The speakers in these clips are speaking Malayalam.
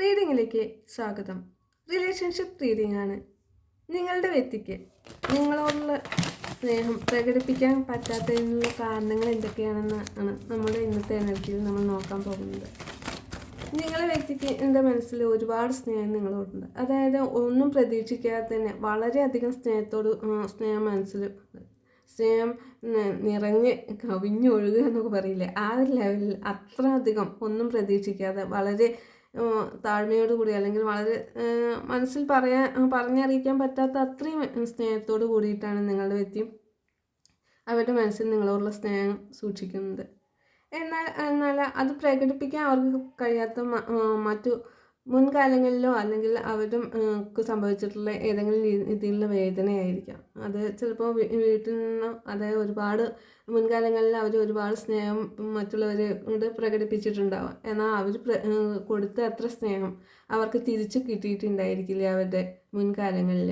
റീഡിങ്ങിലേക്ക് സ്വാഗതം. റിലേഷൻഷിപ്പ് റീഡിംഗ് ആണ്. നിങ്ങളുടെ വ്യക്തിക്ക് നിങ്ങളോടുള്ള സ്നേഹം പ്രകടിപ്പിക്കാൻ പറ്റാത്തതിനുള്ള കാരണങ്ങൾ എന്തൊക്കെയാണെന്ന് ആണ് നമ്മുടെ ഇന്നത്തെ എനർജിയിൽ നമ്മൾ നോക്കാൻ പോകുന്നത്. നിങ്ങളുടെ വ്യക്തിക്ക് എന്റെ മനസ്സിൽ ഒരുപാട് സ്നേഹം നിങ്ങളോടുണ്ട്. അതായത് ഒന്നും പ്രതീക്ഷിക്കാതെ തന്നെ വളരെയധികം സ്നേഹത്തോട് സ്നേഹം മനസ്സിൽ സ്നേഹം നിറഞ്ഞ് കവിഞ്ഞൊഴുകുക എന്നൊക്കെ പറയില്ലേ? ആ ഒരു ലെവലിൽ അത്ര അധികം ഒന്നും പ്രതീക്ഷിക്കാതെ വളരെ താഴ്മയോടുകൂടി അല്ലെങ്കിൽ വളരെ മനസ്സിൽ പറയാൻ പറഞ്ഞറിയിക്കാൻ പറ്റാത്ത അത്രയും സ്നേഹത്തോട് കൂടിയിട്ടാണ് നിങ്ങളുടെ വ്യക്തിയും അവരുടെ മനസ്സിൽ നിങ്ങളോടുള്ള സ്നേഹം സൂക്ഷിക്കുന്നത്. എന്നാൽ എന്നാൽ അത് പ്രകടിപ്പിക്കാൻ അവർക്ക് കഴിയാത്ത മറ്റു മുൻകാലങ്ങളിലോ അല്ലെങ്കിൽ അവരും സംഭവിച്ചിട്ടുള്ള ഏതെങ്കിലും രീതിയിലുള്ള വേദനയായിരിക്കാം. അത് ചിലപ്പോൾ വീട്ടിൽ നിന്നോ അതായത് ഒരുപാട് മുൻകാലങ്ങളിൽ അവർ ഒരുപാട് സ്നേഹം മറ്റുള്ളവരെ കൊണ്ട് പ്രകടിപ്പിച്ചിട്ടുണ്ടാവാം. എന്നാൽ അവർ കൊടുത്ത അത്ര സ്നേഹം അവർക്ക് തിരിച്ചു കിട്ടിയിട്ടുണ്ടായിരിക്കില്ല അവരുടെ മുൻകാലങ്ങളിൽ.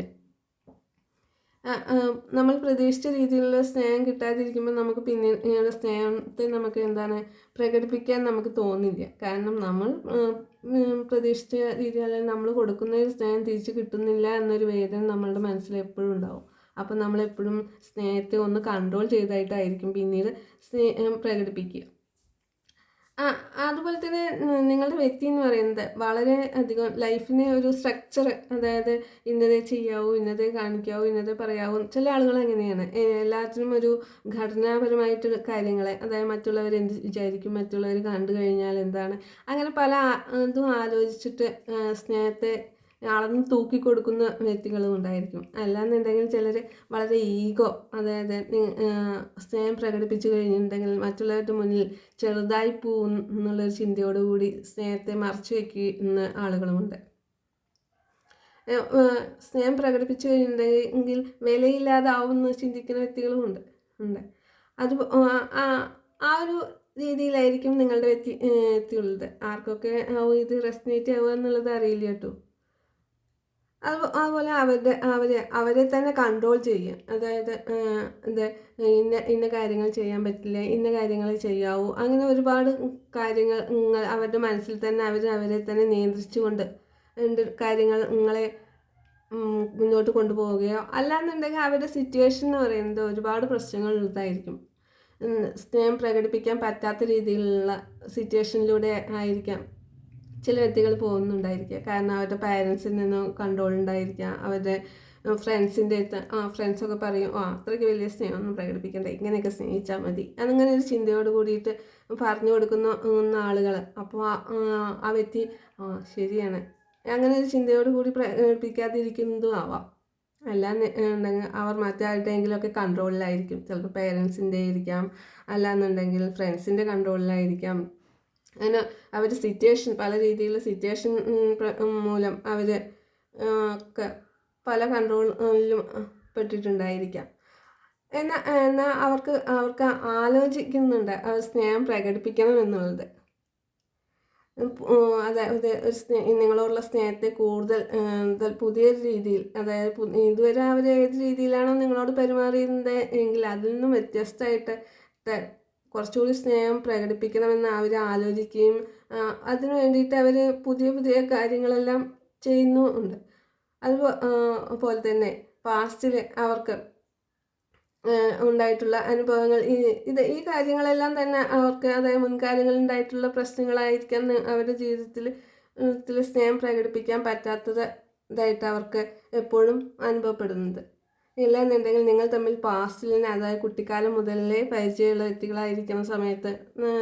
നമ്മൾ പ്രതീക്ഷിച്ച രീതിയിലുള്ള സ്നേഹം കിട്ടാതിരിക്കുമ്പോൾ നമുക്ക് പിന്നീട് സ്നേഹത്തെ നമുക്ക് എന്താണ് പ്രകടിപ്പിക്കാൻ നമുക്ക് തോന്നില്ല. കാരണം നമ്മൾ പ്രതീക്ഷിച്ച രീതി അല്ലെങ്കിൽ നമ്മൾ കൊടുക്കുന്ന ഒരു സ്നേഹം തിരിച്ച് കിട്ടുന്നില്ല എന്നൊരു വേദന നമ്മളുടെ മനസ്സിൽ എപ്പോഴും ഉണ്ടാവും. അപ്പം നമ്മളെപ്പോഴും സ്നേഹത്തെ ഒന്ന് കൺട്രോൾ ചെയ്തായിട്ടായിരിക്കും പിന്നീട് സ്നേഹം പ്രകടിപ്പിക്കുക. ആ അതുപോലെ തന്നെ നിങ്ങളുടെ വ്യക്തി എന്ന് പറയുന്നത് വളരെ അധികം ലൈഫിനെ ഒരു സ്ട്രക്ചർ അതായത് ഇന്നതേ ചെയ്യാവൂ ഇന്നതേ കാണിക്കാവൂ ഇന്നതേ പറയാവൂ ചില ആളുകൾ അങ്ങനെയാണ്. എല്ലാത്തിനും ഒരു ഘടനാപരമായിട്ട് കാര്യങ്ങളെ അതായത് മറ്റുള്ളവർ എന്ത് വിചാരിക്കും മറ്റുള്ളവർ കണ്ടു കഴിഞ്ഞാൽ എന്താണ്? അങ്ങനെ പല ഇതും ആലോചിച്ചിട്ട് സ്നേഹത്തെ അളന്ന് തൂക്കി കൊടുക്കുന്ന വ്യക്തികളും ഉണ്ടായിരിക്കും. അല്ലാന്നുണ്ടെങ്കിൽ ചിലർ വളരെ ഈഗോ അതായത് സ്നേഹം പ്രകടിപ്പിച്ചു കഴിഞ്ഞിട്ടുണ്ടെങ്കിൽ മറ്റുള്ളവരുടെ മുന്നിൽ ചെറുതായി പോവും എന്നുള്ളൊരു ചിന്തയോടുകൂടി സ്നേഹത്തെ മറച്ചു വയ്ക്കുന്ന ആളുകളുമുണ്ട്. സ്നേഹം പ്രകടിപ്പിച്ചു കഴിഞ്ഞിട്ടുണ്ടെങ്കിൽ വിലയില്ലാതാവുമെന്ന് ചിന്തിക്കുന്ന വ്യക്തികളുമുണ്ട് ഉണ്ട് അത് ആ ഒരു രീതിയിലായിരിക്കും നിങ്ങളുടെ വ്യക്തി എത്തിയുള്ളത് ആർക്കൊക്കെ ഇത് റെസ്നേറ്റ് ആവുക എന്നുള്ളത് അറിയില്ല കേട്ടോ. അതുപോലെ അവരുടെ അവരെ അവരെ തന്നെ കൺട്രോൾ ചെയ്യുക അതായത് എന്താ ഇന്ന ഇന്ന കാര്യങ്ങൾ ചെയ്യാൻ പറ്റില്ല ഇന്ന കാര്യങ്ങൾ ചെയ്യാവൂ. അങ്ങനെ ഒരുപാട് കാര്യങ്ങൾ അവരുടെ മനസ്സിൽ തന്നെ അവർ അവരെ തന്നെ നിയന്ത്രിച്ചുകൊണ്ട് കാര്യങ്ങൾ നിങ്ങളെ മുന്നോട്ട് കൊണ്ടുപോവുകയോ അല്ലാന്നുണ്ടെങ്കിൽ അവരുടെ സിറ്റുവേഷൻ എന്ന് പറയുന്നത് ഒരുപാട് പ്രശ്നങ്ങൾ ഉള്ളതായിരിക്കും സ്നേഹം പ്രകടിപ്പിക്കാൻ പറ്റാത്ത രീതിയിലുള്ള സിറ്റുവേഷനിലൂടെ ആയിരിക്കാം. ചില വ്യക്തികൾ പോകുന്നുണ്ടായിരിക്കുക കാരണം അവരുടെ പാരൻസിൽ നിന്ന് കൺട്രോൾ ഉണ്ടായിരിക്കാം. അവരുടെ ഫ്രണ്ട്സിന്റെ അടുത്ത് ആ ഫ്രണ്ട്സൊക്കെ പറയും ആ അത്രയ്ക്ക് വലിയ സ്നേഹമൊന്നും പ്രകടിപ്പിക്കണ്ട. ഇങ്ങനെയൊക്കെ സ്നേഹിച്ചാൽ മതി. അങ്ങനെ ഒരു ചിന്തയോട് കൂടിയിട്ട് പറഞ്ഞു കൊടുക്കുന്ന ആളുകൾ അപ്പോൾ ആ വ്യക്തി ആ ശരിയാണ്. അങ്ങനെ ഒരു ചിന്തയോട് കൂടി പ്രകടിപ്പിക്കാതിരിക്കുന്നതും ആവാം. അല്ലാന്നുണ്ടെങ്കിൽ അവർ മറ്റാരുടെയെങ്കിലുമൊക്കെ കൺട്രോളിലായിരിക്കും ചിലപ്പോൾ പേരൻസിന്റെ ആയിരിക്കാം. അല്ലാന്നുണ്ടെങ്കിൽ ഫ്രണ്ട്സിന്റെ കൺട്രോളിലായിരിക്കാം അങ്ങനെ അവർ സിറ്റുവേഷൻ പല രീതിയിലുള്ള സിറ്റുവേഷൻ മൂലം അവർ ഒക്കെ പല കൺട്രോളിലും പെട്ടിട്ടുണ്ടായിരിക്കാം. എന്നാൽ എന്നാൽ അവർക്ക് അവർക്ക് ആലോചിക്കുന്നുണ്ട് അവർ സ്നേഹം പ്രകടിപ്പിക്കണം എന്നുള്ളത്. അതായത് ഒരു സ്നേ നിങ്ങളോടുള്ള സ്നേഹത്തെ കൂടുതൽ പുതിയ രീതിയിൽ അതായത് ഇതുവരെ അവർ ഏത് രീതിയിലാണോ നിങ്ങളോട് പെരുമാറിയിരുന്നത് എങ്കിൽ അതിൽ നിന്നും വ്യത്യസ്തമായിട്ട് കുറച്ചുകൂടി സ്നേഹം പ്രകടിപ്പിക്കണമെന്ന് അവർ ആലോചിക്കുകയും അതിനു വേണ്ടിയിട്ട് അവർ പുതിയ പുതിയ കാര്യങ്ങളെല്ലാം ചെയ്യുന്നുമുണ്ട് അതുപോലെ തന്നെ പാസ്റ്റിൽ അവർക്ക് ഉണ്ടായിട്ടുള്ള അനുഭവങ്ങൾ ഈ ഇത് ഈ കാര്യങ്ങളെല്ലാം തന്നെ അവർക്ക് അതായത് മുൻകാലങ്ങളിൽ ഉണ്ടായിട്ടുള്ള പ്രശ്നങ്ങളായിരിക്കാം അവരുടെ ജീവിതത്തിൽ സ്നേഹം പ്രകടിപ്പിക്കാൻ പറ്റാത്തത് ഇതായിട്ട് അവർക്ക് എപ്പോഴും അനുഭവപ്പെടുന്നത്. ഇല്ല എന്നുണ്ടെങ്കിൽ നിങ്ങൾ തമ്മിൽ പാസ്റ്റിൽ തന്നെ അതായത് കുട്ടിക്കാലം മുതലേ പരിചയമുള്ള വ്യക്തികളായിരിക്കുന്ന സമയത്ത്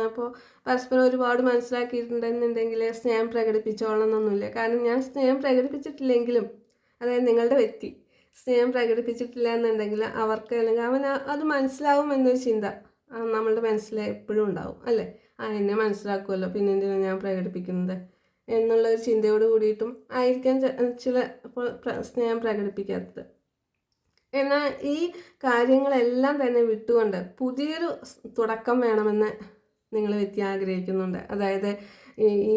അപ്പോൾ പരസ്പരം ഒരുപാട് മനസ്സിലാക്കിയിട്ടുണ്ടെന്നുണ്ടെങ്കിൽ സ്നേഹം പ്രകടിപ്പിച്ചോളണം എന്നൊന്നുമില്ല കാരണം ഞാൻ സ്നേഹം പ്രകടിപ്പിച്ചിട്ടില്ലെങ്കിലും അതായത് നിങ്ങളുടെ വ്യക്തി സ്നേഹം പ്രകടിപ്പിച്ചിട്ടില്ല എന്നുണ്ടെങ്കിൽ അവർക്ക് അല്ലെങ്കിൽ അവൻ അത് മനസ്സിലാവും എന്നൊരു ചിന്ത നമ്മളുടെ മനസ്സിൽ എപ്പോഴും ഉണ്ടാവും അല്ലേ? ആ എന്നെ മനസ്സിലാക്കുമല്ലോ പിന്നെ എന്തിനാണ് ഞാൻ പ്രകടിപ്പിക്കുന്നത് എന്നുള്ള ഒരു ചിന്തയോട് കൂടിയിട്ടും ആയിരിക്കാം ചെ- ചില സ്നേഹം പ്രകടിപ്പിക്കാത്തത്. എന്നാൽ ഈ കാര്യങ്ങളെല്ലാം തന്നെ വിട്ടുകൊണ്ട് പുതിയൊരു തുടക്കം വേണമെന്ന് നിങ്ങൾ വ്യക്തി ആഗ്രഹിക്കുന്നുണ്ട്. അതായത് ഈ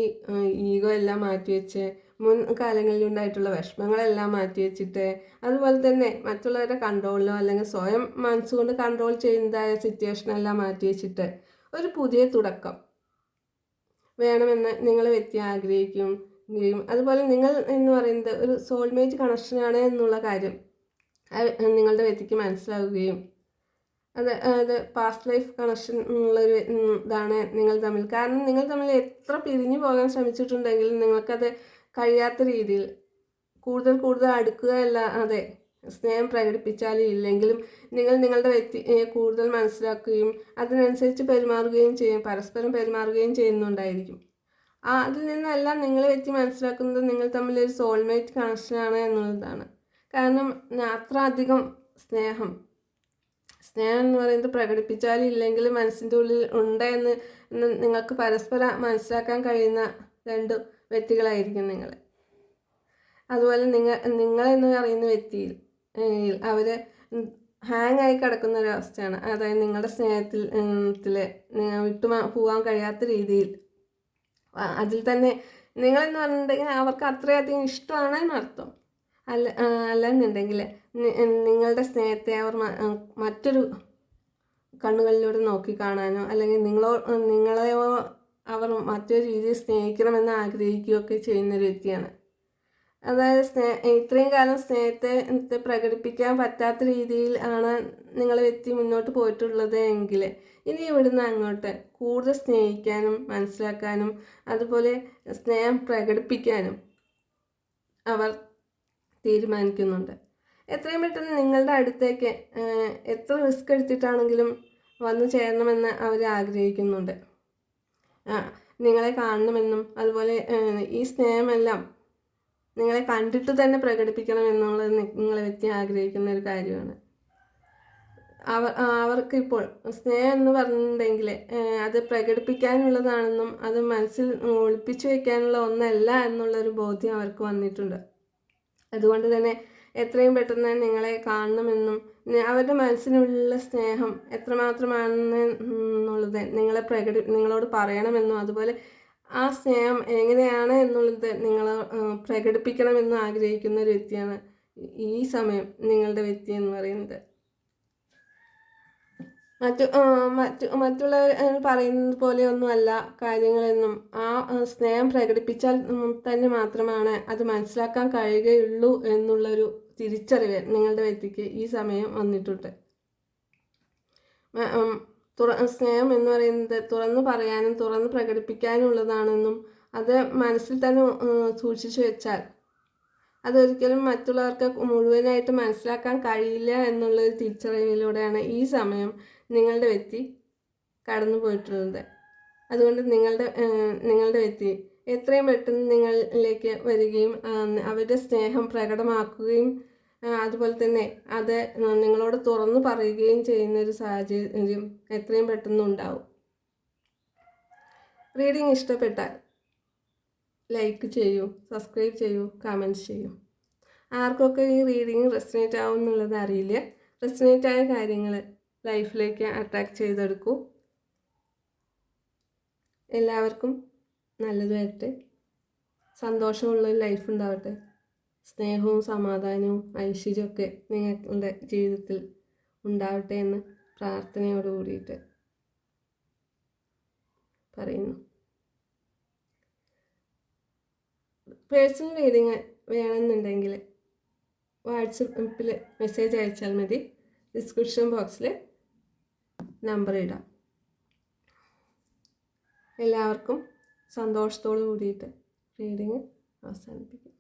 ഈഗോ എല്ലാം മാറ്റിവെച്ച് മുൻ കാലങ്ങളിൽ ഉണ്ടായിട്ടുള്ള വിഷമങ്ങളെല്ലാം മാറ്റിവെച്ചിട്ട് അതുപോലെ തന്നെ മറ്റുള്ളവരുടെ കൺട്രോളിലോ അല്ലെങ്കിൽ സ്വയം മനസ്സുകൊണ്ട് കൺട്രോൾ ചെയ്യുന്നതായ സിറ്റുവേഷനെല്ലാം മാറ്റിവെച്ചിട്ട് ഒരു പുതിയ തുടക്കം വേണമെന്ന് നിങ്ങൾ വ്യക്തി ആഗ്രഹിക്കും അതുപോലെ നിങ്ങൾ എന്ന് പറയുന്നത് ഒരു സോൾമേറ്റ് കണക്ഷനാണ് എന്നുള്ള കാര്യം നിങ്ങളുടെ വ്യക്തിക്ക് മനസ്സിലാവുകയും അത് അത് പാസ്റ്റ് ലൈഫ് കണക്ഷൻ ഉള്ളൊരു ഇതാണ് നിങ്ങൾ തമ്മിൽ. കാരണം നിങ്ങൾ തമ്മിൽ എത്ര പിരിഞ്ഞു പോകാൻ ശ്രമിച്ചിട്ടുണ്ടെങ്കിലും നിങ്ങൾക്കത് കഴിയാത്ത രീതിയിൽ കൂടുതൽ കൂടുതൽ അടുക്കുക അല്ല അതെ സ്നേഹം പ്രകടിപ്പിച്ചാലും ഇല്ലെങ്കിലും നിങ്ങൾ നിങ്ങളുടെ വ്യക്തിയെ കൂടുതൽ മനസ്സിലാക്കുകയും അതിനനുസരിച്ച് പെരുമാറുകയും ചെയ്യും പരസ്പരം പെരുമാറുകയും ചെയ്യുന്നുണ്ടായിരിക്കും. അതിൽ നിന്നെല്ലാം നിങ്ങളെ വ്യക്തി മനസ്സിലാക്കുന്നത് നിങ്ങൾ തമ്മിൽ ഒരു സോൾമേറ്റ് കണക്ഷനാണ് എന്നുള്ളതാണ്. കാരണം അത്ര അധികം സ്നേഹം. സ്നേഹം എന്ന് പറയുന്നത് പ്രകടിപ്പിച്ചാലും ഇല്ലെങ്കിലും മനസ്സിന്റെ ഉള്ളിൽ ഉണ്ട് എന്ന് നിങ്ങൾക്ക് പരസ്പരം മനസ്സിലാക്കാൻ കഴിയുന്ന രണ്ട് വ്യക്തികളായിരിക്കും നിങ്ങൾ. അതുപോലെ നിങ്ങൾ നിങ്ങളെന്ന് പറയുന്ന വ്യക്തിയിൽ അവർ ഹാങ് ആയി കിടക്കുന്ന ഒരു അവസ്ഥയാണ്. അതായത് നിങ്ങളുടെ സ്നേഹത്തിൽ നിങ്ങൾ വിട്ടു പോകാൻ കഴിയാത്ത രീതിയിൽ. അതിൽ തന്നെ നിങ്ങളെന്ന് പറഞ്ഞിട്ടുണ്ടെങ്കിൽ അവർക്ക് അത്രയധികം ഇഷ്ടമാണ് എന്നർത്ഥം. അല്ല അല്ലെന്നുണ്ടെങ്കിൽ നിങ്ങളുടെ സ്നേഹത്തെ അവർ മറ്റൊരു കണ്ണുകളിലൂടെ നോക്കി കാണാനോ അല്ലെങ്കിൽ നിങ്ങളോ നിങ്ങളെയോ അവർ മറ്റൊരു രീതിയിൽ സ്നേഹിക്കണമെന്ന് ആഗ്രഹിക്കുകയൊക്കെ ചെയ്യുന്നൊരു വ്യക്തിയാണ്. അതായത് സ്നേ ഇത്രയും കാലം സ്നേഹത്തെ ത്തെ പ്രകടിപ്പിക്കാൻ പറ്റാത്ത രീതിയിൽ ആണ് നിങ്ങൾ വ്യക്തി മുന്നോട്ട് പോയിട്ടുള്ളത് എങ്കിൽ ഇനി ഇവിടുന്ന് അങ്ങോട്ട് കൂടുതൽ സ്നേഹിക്കാനും മനസ്സിലാക്കാനും അതുപോലെ സ്നേഹം പ്രകടിപ്പിക്കാനും അവർ തീരുമാനിക്കുന്നുണ്ട്. എത്രയും പെട്ടെന്ന് നിങ്ങളുടെ അടുത്തേക്ക് എത്ര റിസ്ക് എടുത്തിട്ടാണെങ്കിലും വന്നു ചേരണമെന്ന് അവർ ആഗ്രഹിക്കുന്നുണ്ട്. നിങ്ങളെ കാണണമെന്നും അതുപോലെ ഈ സ്നേഹമെല്ലാം നിങ്ങളെ കണ്ടിട്ട് തന്നെ പ്രകടിപ്പിക്കണം എന്നുള്ളത് നിങ്ങളെ വ്യക്തി ആഗ്രഹിക്കുന്ന ഒരു കാര്യമാണ്. അവർ അവർക്കിപ്പോൾ സ്നേഹം എന്ന് പറഞ്ഞിട്ടുണ്ടെങ്കിൽ അത് പ്രകടിപ്പിക്കാനുള്ളതാണെന്നും അത് മനസ്സിൽ ഒളിപ്പിച്ചു വെക്കാനുള്ള ഒന്നല്ല എന്നുള്ളൊരു ബോധ്യം അവർക്ക് വന്നിട്ടുണ്ട്. അതുകൊണ്ട് തന്നെ എത്രയും പെട്ടെന്ന് നിങ്ങളെ കാണണമെന്നും അവരുടെ മനസ്സിനുള്ള സ്നേഹം എത്രമാത്രമാണെന്ന് എന്നുള്ളത് നിങ്ങളെ പ്രകടി നിങ്ങളോട് പറയണമെന്നും അതുപോലെ ആ സ്നേഹം എങ്ങനെയാണ് എന്നുള്ളത് നിങ്ങൾ പ്രകടിപ്പിക്കണമെന്നും ആഗ്രഹിക്കുന്ന ഒരു വ്യക്തിയാണ് ഈ സമയം നിങ്ങളുടെ വ്യക്തി എന്ന് പറയുന്നത്. മറ്റു മറ്റു മറ്റുള്ളവർ പറയുന്നത് പോലെയൊന്നുമല്ല കാര്യങ്ങളെന്നും. ആ സ്നേഹം പ്രകടിപ്പിച്ചാൽ തന്നെ മാത്രമാണ് അത് മനസ്സിലാക്കാൻ കഴിയുകയുള്ളൂ എന്നുള്ളൊരു തിരിച്ചറിവ് നിങ്ങളുടെ വ്യക്തിക്ക് ഈ സമയം വന്നിട്ടുണ്ട്. തുറ സ്നേഹം എന്ന് പറയുന്നത് തുറന്നു പറയാനും തുറന്ന് പ്രകടിപ്പിക്കാനും ഉള്ളതാണെന്നും അത് മനസ്സിൽ തന്നെ സൂക്ഷിച്ചു വെച്ചാൽ അതൊരിക്കലും മറ്റുള്ളവർക്ക് മുഴുവനായിട്ട് മനസ്സിലാക്കാൻ കഴിയില്ല എന്നുള്ളൊരു തിരിച്ചറിവിലൂടെയാണ് ഈ സമയം നിങ്ങളുടെ വ്യക്തി കടന്നു പോയിട്ടുള്ളത്. അതുകൊണ്ട് നിങ്ങളുടെ നിങ്ങളുടെ വ്യക്തി എത്രയും പെട്ടെന്ന് നിങ്ങളിലേക്ക് വരികയും അവരുടെ സ്നേഹം പ്രകടമാക്കുകയും അതുപോലെ തന്നെ അത് നിങ്ങളോട് തുറന്നു പറയുകയും ചെയ്യുന്ന ഒരു സാഹചര്യം എത്രയും പെട്ടെന്ന് ഉണ്ടാവും റീഡിങ് ഇഷ്ടപ്പെട്ടാൽ ലൈക്ക് ചെയ്യൂ സബ്സ്ക്രൈബ് ചെയ്യൂ കമന്റ്സ് ചെയ്യൂ. ആർക്കൊക്കെ ഈ റീഡിങ് റെസിനേറ്റ് ആവും എന്നുള്ളത് അറിയില്ല. റെസിനേറ്റ് ആയ കാര്യങ്ങൾ ലൈഫിലേക്ക് അട്രാക്ട് ചെയ്തെടുക്കൂ. എല്ലാവർക്കും നല്ലത് വരട്ടെ. സന്തോഷമുള്ള ലൈഫ് ഉണ്ടാവട്ടെ. സ്നേഹവും സമാധാനവും ഐശ്വര്യമൊക്കെ നിങ്ങളുടെ ജീവിതത്തിൽ ഉണ്ടാവട്ടെ എന്ന് പ്രാർത്ഥനയോട് കൂടിയിട്ട് പറയുന്നു. പേഴ്സണൽ റീഡിങ് വേണമെന്നുണ്ടെങ്കിൽ വാട്സപ്പിൽ മെസ്സേജ് അയച്ചാൽ മതി. ഡിസ്ക്രിപ്ഷൻ ബോക്സിൽ നമ്പർ ഇടാം. എല്ലാവർക്കും സന്തോഷത്തോടു കൂടിയിട്ട് റീഡിങ് അവസാനിപ്പിക്കും.